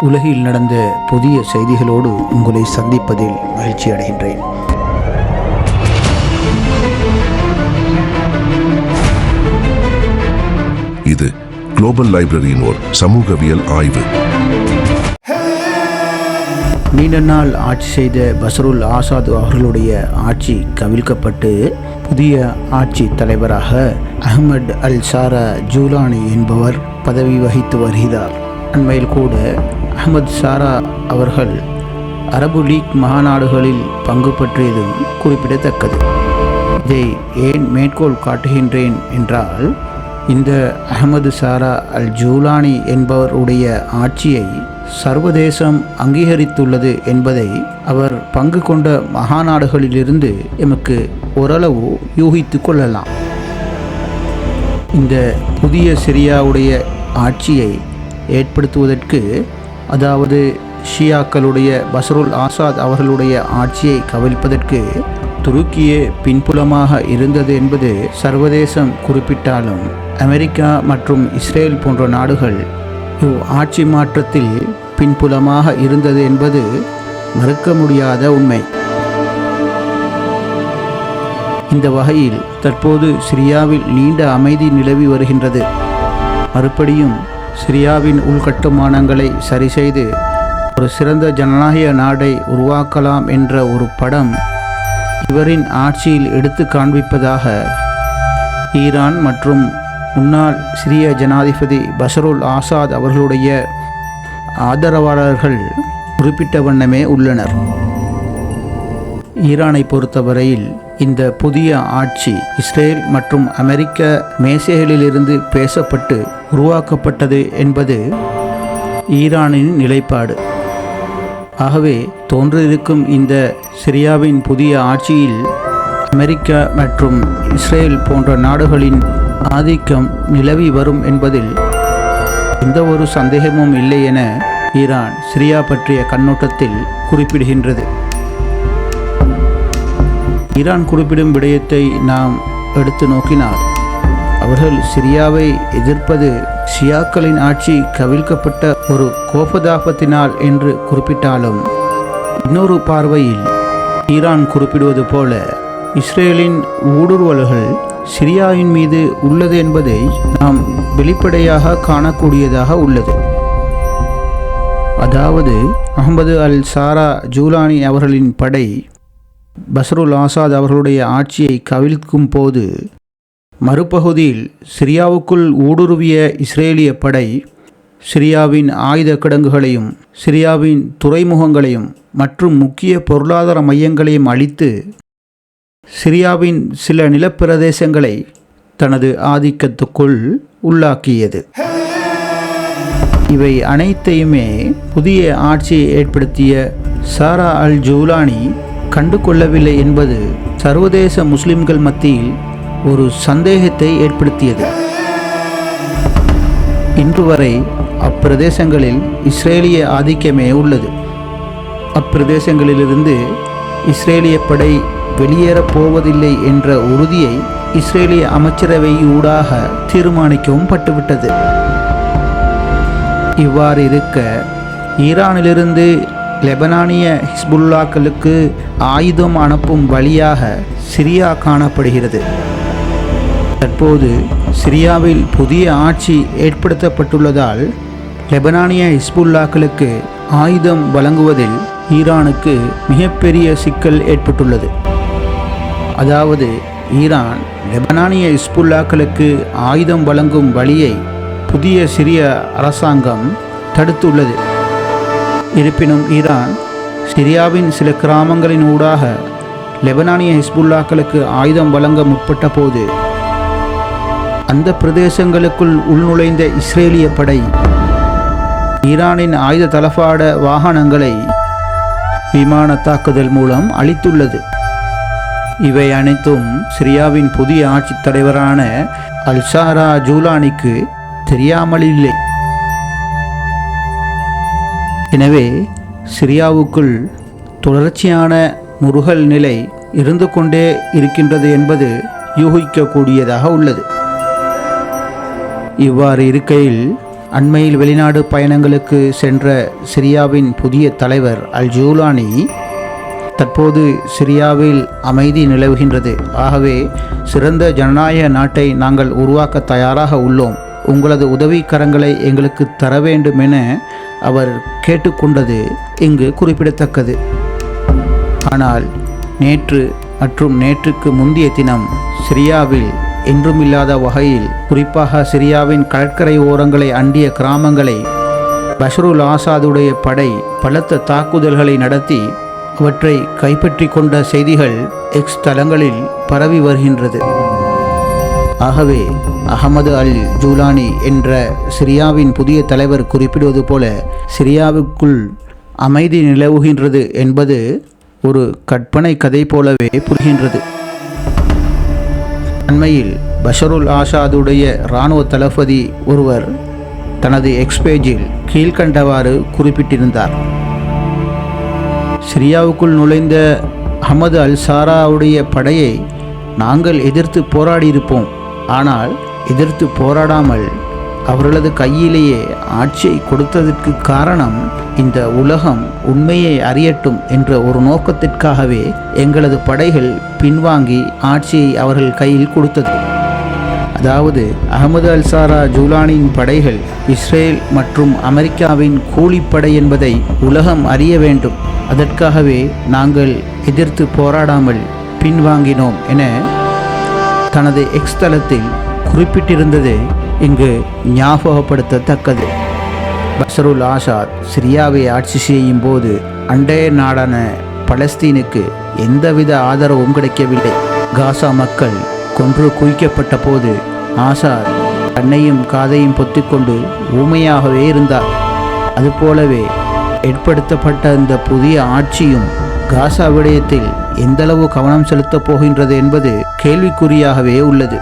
உலகில் நடந்த புதிய செய்திகளோடு உங்களை சந்திப்பதில் மகிழ்ச்சி அடைகின்றேன் இது குளோபல் லைப்ரரியின் ஓர் சமூகவியல் ஆய்வு. நீண்ட நாள் ஆட்சி செய்த பசருல் ஆசாத் அவர்களுடைய ஆட்சி கவிழ்க்கப்பட்டு புதிய ஆட்சி தலைவராக அஹ்மத் அல் சாரா ஜூலானி என்பவர் பதவி வகித்து வருகிறார். அண்மையில் கூட அஹமது சாரா அவர்கள் அரபு லீக் மகாநாடுகளில் பங்கு பற்றியதும் குறிப்பிடத்தக்கது. இதை ஏன் மேற்கோள் காட்டுகின்றேன் என்றால் இந்த அகமது சாரா அல் ஜூலானி என்பவருடைய ஆட்சியை சர்வதேசம் அங்கீகரித்துள்ளது என்பதை அவர் பங்கு கொண்ட மகாநாடுகளிலிருந்து எமக்கு ஓரளவு யூகித்து கொள்ளலாம். இந்த புதிய சிரியாவுடைய ஆட்சியை ஏற்படுத்துவதற்கு அதாவது ஷியாக்களுடைய பசருல் ஆசாத் அவர்களுடைய ஆட்சியை கவிழ்ப்பதற்கு துருக்கியே பின்புலமாக இருந்தது என்பது சர்வதேசம் குறிப்பிட்டாலும் அமெரிக்கா மற்றும் இஸ்ரேல் போன்ற நாடுகள் இவ் ஆட்சி மாற்றத்தில் பின்புலமாக இருந்தது என்பது மறுக்க முடியாத உண்மை. இந்த வகையில் தற்போது சிரியாவில் நீண்ட அமைதி நிலவி வருகின்றது. மறுபடியும் சிரியாவின் உள்கட்டுமானங்களை சரிசெய்து ஒரு சிறந்த ஜனநாயக நாடை உருவாக்கலாம் என்ற ஒரு படம் இவரின் ஆட்சியில் எடுத்து காண்பிப்பதாக ஈரான் மற்றும் முன்னாள் சிரிய ஜனாதிபதி பஷருல் ஆசாத் அவர்களுடைய ஆதரவாளர்கள் குறிப்பிட்ட வண்ணமே உள்ளனர். ஈரானை பொறுத்தவரையில் இந்த புதிய ஆட்சி இஸ்ரேல் மற்றும் அமெரிக்க மேசைகளிலிருந்து பேசப்பட்டு உருவாக்கப்பட்டது என்பது ஈரானின் நிலைப்பாடு. ஆகவே தோன்றிருக்கும் இந்த சிரியாவின் புதிய ஆட்சியில் அமெரிக்கா மற்றும் இஸ்ரேல் போன்ற நாடுகளின் ஆதிக்கம் நிலவி வரும் என்பதில் எந்த ஒரு சந்தேகமும் இல்லை என ஈரான் சிரியா பற்றிய கண்ணோட்டத்தில் குறிப்பிடுகின்றது. ஈரான் குறிப்பிடும் விடயத்தை நாம் எடுத்து நோக்கினால் அவர்கள் சிரியாவை எதிர்ப்பது ஷியாக்களின் ஆட்சி கவிழ்க்கப்பட்ட ஒரு கோபதாபத்தினால் என்று குறிப்பிட்டாலும் இன்னொரு பார்வையில் ஈரான் குறிப்பிடுவது போல இஸ்ரேலின் ஊடுருவல்கள் சிரியாவின் மீது உள்ளது என்பதை நாம் வெளிப்படையாக காணக்கூடியதாக உள்ளது. அதாவது அகமது அல் சாரா ஜூலானி அவர்களின் படை பஸ்ருல் ஆசாத் அவர்களுடைய ஆட்சியை கவிழ்க்கும் போது மறுபகுதியில் சிரியாவுக்குள் ஊடுருவிய இஸ்ரேலிய படை சிரியாவின் ஆயுத கிடங்குகளையும் சிரியாவின் துறைமுகங்களையும் மற்றும் முக்கிய பொருளாதார மையங்களையும் அழித்து சிரியாவின் சில நிலப்பிரதேசங்களை தனது ஆதிக்கத்துக்குள் உள்ளாக்கியது. இவை அனைத்தையுமே புதிய ஆட்சியை ஏற்படுத்திய சாரா அல் ஜூலானி கண்டு கொள்ளவில்லை என்பது சர்வதேச முஸ்லிம்கள் மத்தியில் ஒரு சந்தேகத்தை ஏற்படுத்தியது. இன்று வரை அப்பிரதேசங்களில் இஸ்ரேலிய ஆதிக்கமே உள்ளது. அப்பிரதேசங்களிலிருந்து இஸ்ரேலிய படை வெளியேறப் போவதில்லை என்ற உறுதியை இஸ்ரேலிய அமைச்சரவை ஊடாக தீர்மானிக்கவும் பட்டுவிட்டது. இவ்வாறு இருக்க ஈரானிலிருந்து லெபனானிய ஹிஸ்புல்லாக்களுக்கு ஆயுதம் அனுப்பும் வழியாக சிரியா காணப்படுகிறது. தற்போது சிரியாவில் புதிய ஆட்சி ஏற்படுத்தப்பட்டுள்ளதால் லெபனானிய ஹிஸ்புல்லாக்களுக்கு ஆயுதம் வழங்குவதில் ஈரானுக்கு மிகப்பெரிய சிக்கல் ஏற்பட்டுள்ளது. அதாவது ஈரான் லெபனானிய ஹிஸ்புல்லாக்களுக்கு ஆயுதம் வழங்கும் வழியை புதிய சிரிய அரசாங்கம் தடுத்துள்ளது. இருப்பினும் ஈரான் சிரியாவின் சில கிராமங்களின் ஊடாக லெபனானிய ஹிஸ்புல்லாக்களுக்கு ஆயுதம் வழங்க முற்பட்ட போது அந்த பிரதேசங்களுக்குள் உள்நுழைந்த இஸ்ரேலிய படை ஈரானின் ஆயுத தளபாட வாகனங்களை விமான தாக்குதல் மூலம் அளித்துள்ளது இவை அனைத்தும் சிரியாவின் புதிய ஆட்சித் தலைவரான அல்சாரா ஜூலானிக்கு தெரியாமல் இல்லை. எனவே சிரியாவுக்குள் தொடர்ச்சியான முருகல் நிலை இருந்து கொண்டே இருக்கின்றது என்பது யூகிக்கக்கூடியதாக உள்ளது. இவ்வாறு இருக்கையில் அண்மையில் வெளிநாடு பயணங்களுக்கு சென்ற சிரியாவின் புதிய தலைவர் அல் ஜூலானி தற்போது சிரியாவில் அமைதி நிலவுகின்றது. ஆகவே சிறந்த ஜனநாயக நாட்டை நாங்கள் உருவாக்க தயாராக உள்ளோம். உங்களது உதவிக்கரங்களை எங்களுக்கு தர வேண்டும் என அவர் கேட்டுக்கொண்டது இங்கு குறிப்பிடத்தக்கது. ஆனால் நேற்று மற்றும் நேற்றுக்கு முந்தைய தினம் சிரியாவில் என்றுமில்லாத வகையில் குறிப்பாக சிரியாவின் கடற்கரை ஓரங்களை அண்டிய கிராமங்களை பஷ்ருல் ஆசாதுடைய படை பலத்த தாக்குதல்களை நடத்தி அவற்றை கைப்பற்றி கொண்ட செய்திகள் எக்ஸ் தளங்களில் பரவி வருகின்றது. ஆகவே அகமது அல் ஜூலானி என்ற சிரியாவின் புதிய தலைவர் குறிப்பிடுவது போல சிரியாவுக்குள் அமைதி நிலவுகின்றது என்பது ஒரு கற்பனை கதை போலவே புரிகின்றது. அண்மையில் பஷருல் ஆசாதுடைய இராணுவ தளபதி ஒருவர் தனது எக்ஸ்பேஜில் கீழ்கண்டவாறு குறிப்பிட்டிருந்தார். சிரியாவுக்குள் நுழைந்த அஹமது அல் சாராவுடைய படையை நாங்கள் எதிர்த்து போராடியிருப்போம். ஆனால் எதிர்த்து போராடாமல் அவர்களது கையிலேயே ஆட்சியை கொடுத்ததற்கு காரணம் இந்த உலகம் உண்மையை அறியட்டும் என்ற ஒரு நோக்கத்திற்காகவே எங்களது படைகள் பின்வாங்கி ஆட்சியை அவர்கள் கையில் கொடுத்தது. அதாவது அகமது அல்சாரா ஜூலானியின் ஜூலானின் படைகள் இஸ்ரேல் மற்றும் அமெரிக்காவின் கூலிப்படை என்பதை உலகம் அறிய வேண்டும். அதற்காகவே நாங்கள் எதிர்த்து போராடாமல் பின்வாங்கினோம் என தனது எக்ஸ் தளத்தில் குறிப்பிட்டிருந்தது இங்கு ஞாபகப்படுத்தத்தக்கது. பஷருல் ஆசாத் சிரியாவை ஆட்சி செய்யும் போது அண்டைய நாடான பலஸ்தீனுக்கு எந்தவித ஆதரவும் கிடைக்கவில்லை. காசா மக்கள் கொன்று குவிக்கப்பட்ட போது ஆசாத் கண்ணையும் காதையும் பொத்திக்கொண்டு ஊமையாகவே இருந்தார். அதுபோலவே ஏற்படுத்தப்பட்ட இந்த புதிய ஆட்சியும் காசா விடயத்தில் எந்தளவு கவனம் செலுத்தப் போகின்றது என்பது கேள்விக்குறியாகவே உள்ளது.